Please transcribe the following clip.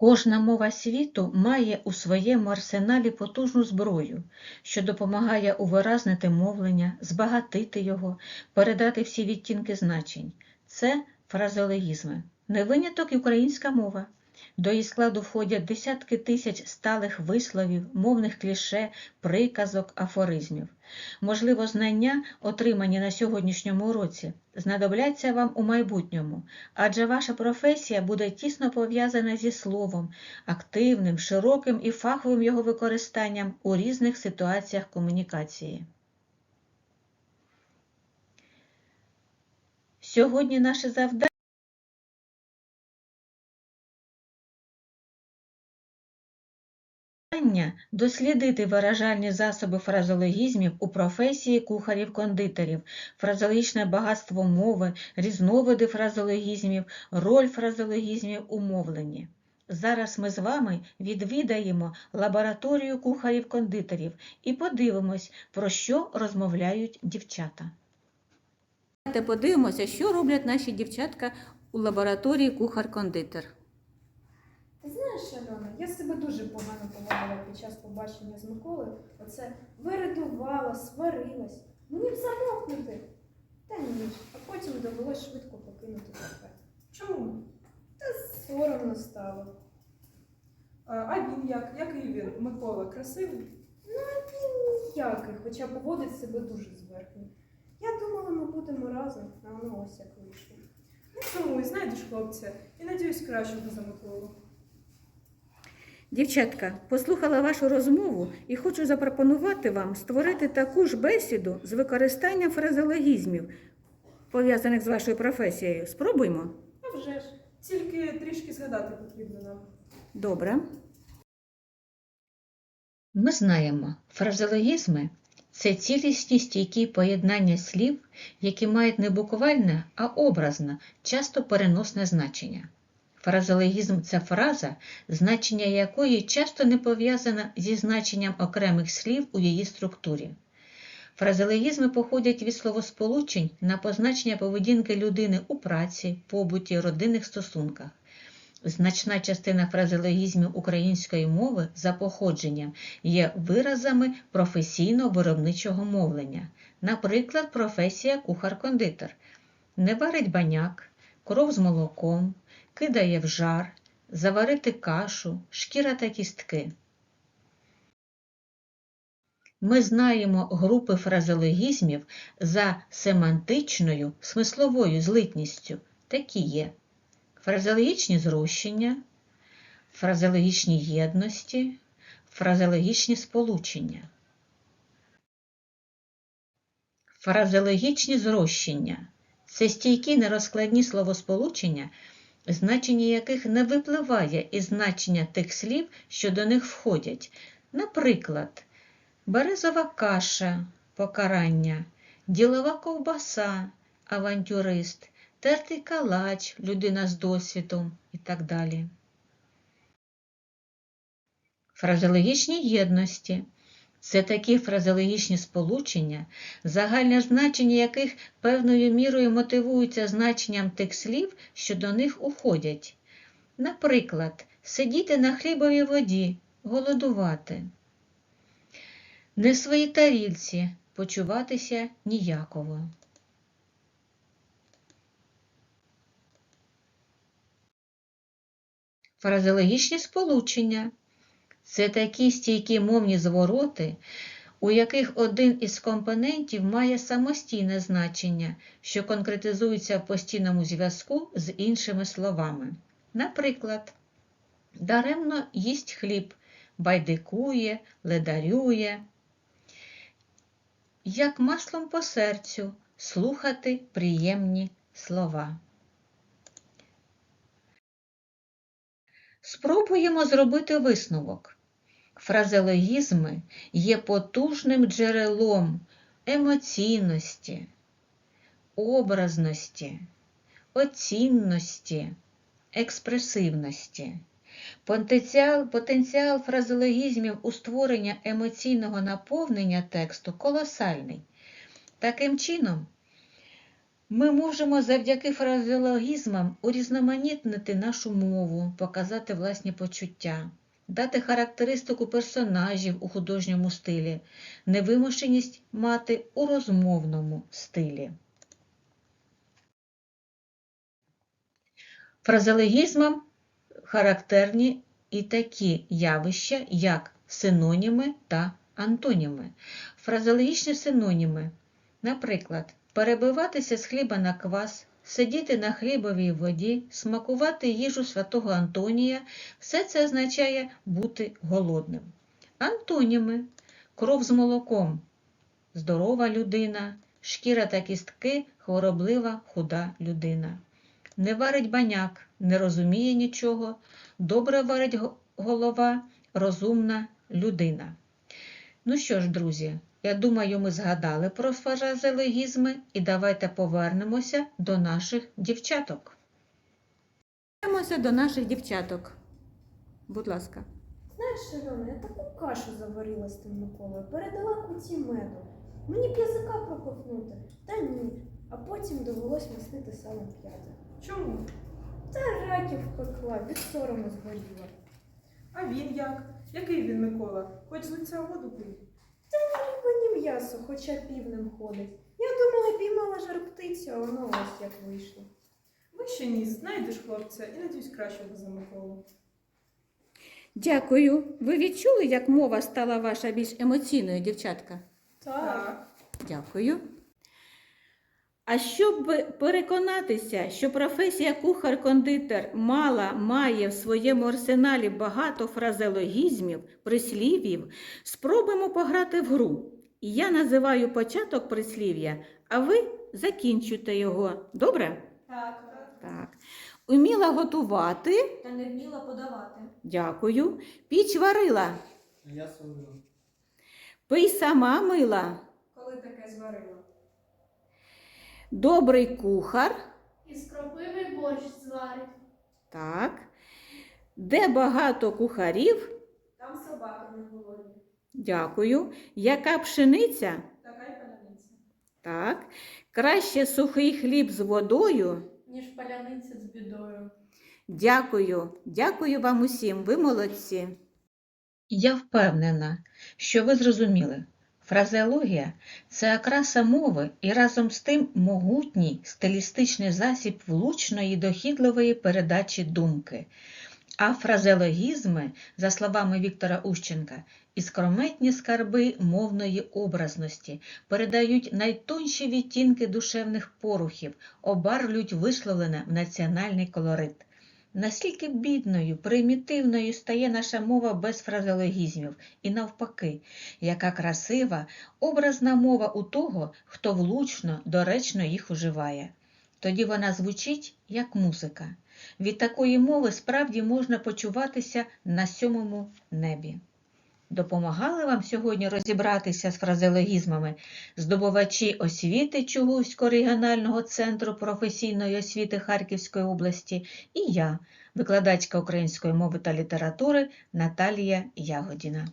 Кожна мова світу має у своєму арсеналі потужну зброю, що допомагає увиразнити мовлення, збагатити його, передати всі відтінки значень. Це фразеологізми. Не виняток і українська мова. До її складу входять десятки тисяч сталих висловів, мовних кліше, приказок, афоризмів. Можливо, знання, отримані на сьогоднішньому уроці, знадобляться вам у майбутньому, адже ваша професія буде тісно пов'язана зі словом, активним, широким і фаховим його використанням у різних ситуаціях комунікації. Сьогодні наше завдання Завдання – дослідити виражальні засоби фразеологізмів у професії кухарів-кондитерів, фразеологічне багатство мови, різновиди фразеологізмів, роль фразеологізмів у мовленні. Зараз ми з вами відвідаємо лабораторію кухарів-кондитерів і подивимось, про що розмовляють дівчата. Давайте подивимося, що роблять наші дівчатка у лабораторії кухар-кондитер. Ти знаєш, Альона, я себе дуже погано поводила під час побачення з Миколою. Оце виридувала, сварилась. Мені б замовкнути. Та ні а потім довелось швидко покинути кафе. Чому? Та соромно стало. А, а він як? Який він? Микола, красивий? Ну, а він ніякий, хоча поводить себе дуже зверхньо. Я думала, ми будемо разом, а воно ось як вийшло. Не сумуй, знайдеш хлопця. І надіюсь кращого за Миколу. Дівчатка, послухала вашу розмову і хочу запропонувати вам створити таку ж бесіду з використанням фразеологізмів, пов'язаних з вашою професією. Спробуймо. А вже ж. Тільки трішки згадати потрібно нам. Добре. Ми знаємо, фразеологізми це цілісні стійкі поєднання слів, які мають не буквальне, а образне, часто переносне значення. Фразеологізм це фраза, значення якої часто не пов'язане зі значенням окремих слів у її структурі. Фразеологізми походять від словосполучень на позначення поведінки людини у праці, побуті, родинних стосунках. Значна частина фразеологізмів української мови за походженням є виразами професійно-виробничого мовлення. Наприклад, професія кухар-кондитер. Не варить баняк, кров з молоком, кидає в жар, заварити кашу, шкіра та кістки. Ми знаємо групи фразеологізмів за семантичною смисловою злитністю. Такі є фразеологічні зрощення, фразеологічні єдності, фразеологічні сполучення. Фразеологічні зрощення це стійкі нерозкладні словосполучення, значення яких не випливає із значення тих слів, що до них входять. Наприклад, березова каша покарання, ділова ковбаса, авантюрист, тертий калач, людина з досвідом і так далі. Фразеологічні єдності це такі фразеологічні сполучення, загальне значення яких певною мірою мотивуються значенням тих слів, що до них уходять. Наприклад, сидіти на хлібовій воді, голодувати, не в своїй тарільці, почуватися ніяково. Фразеологічні сполучення це такі стійкі мовні звороти, у яких один із компонентів має самостійне значення, що конкретизується в постійному зв'язку з іншими словами. Наприклад, даремно їсть хліб, байдикує, ледарює, як маслом по серцю слухати приємні слова. Спробуємо зробити висновок. Фразеологізми є потужним джерелом емоційності, образності, оцінності, експресивності. Потенціал, потенціал фразеологізмів у створення емоційного наповнення тексту колосальний. Таким чином, Ми можемо завдяки фразеологізмам урізноманітнити нашу мову, показати власні почуття, дати характеристику персонажів у художньому стилі, невимушеність мати у розмовному стилі. Фразеологізмам характерні і такі явища, як синоніми та антоніми. Фразеологічні синоніми, наприклад, перебиватися з хліба на квас, сидіти на хлібовій воді, смакувати їжу святого Антонія все це означає бути голодним. Антоніми кров з молоком, здорова людина, шкіра та кістки, хвороблива, худа людина. Не варить баняк, не розуміє нічого, добре варить голова, розумна людина. Ну що ж, друзі, я думаю, ми згадали про фразеологізми і давайте повернемося до наших дівчаток. Повернемося до наших дівчаток. Будь ласка. Знаєш, Альона, я таку кашу заварила з тим Миколою, передала куті меду. Мені б язика проковтнути. Та ні. А потім довелось мастити салом п'яти. Чому? Та раків пекла, від сорому згоріла. А він як? Який він Микола? Хоч з лиця воду пий. М'ясо, хоча півнем ходить. Я думала, піймала жар птицю, а воно ось як вийшло. Вище ніс, знайдеш хлопця і надіюсь кращого за Миколу. Дякую. Ви відчули, як мова стала ваша більш емоційною, дівчатка? Так. Дякую. А щоб переконатися, що професія кухар-кондитер мала має в своєму арсеналі багато фразеологізмів, прислів'їв, спробуємо пограти в гру. І Я називаю початок прислів'я, а ви закінчуйте його. Добре? Так. Так. Уміла готувати. Та не вміла подавати. Дякую. Піч варила. Я солю. Пий сама мила. Коли таке зварила? Добрий кухар. Із кропиви борщ зварить. Так. Де багато кухарів? Дякую. Яка пшениця? Така й паляниця. Так. Краще сухий хліб з водою. Ніж паляниця з бідою. Дякую. Дякую вам усім. Ви молодці. Я впевнена, що ви зрозуміли. Фразеологія це окраса мови і разом з тим могутній стилістичний засіб влучної дохідливої передачі думки. А фразеологізми, за словами Віктора Ущенка, іскрометні скарби мовної образності, передають найтонші відтінки душевних порухів, обарвлюють висловлене в національний колорит. Наскільки бідною, примітивною стає наша мова без фразеологізмів, і навпаки, яка красива, образна мова у того, хто влучно, доречно їх уживає. Тоді вона звучить як музика. Від такої мови справді можна почуватися на сьомому небі. Допомагали вам сьогодні розібратися з фразеологізмами здобувачі освіти Чугуївського регіонального центру професійної освіти Харківської області і я, викладачка української мови та літератури Наталія Ягодіна.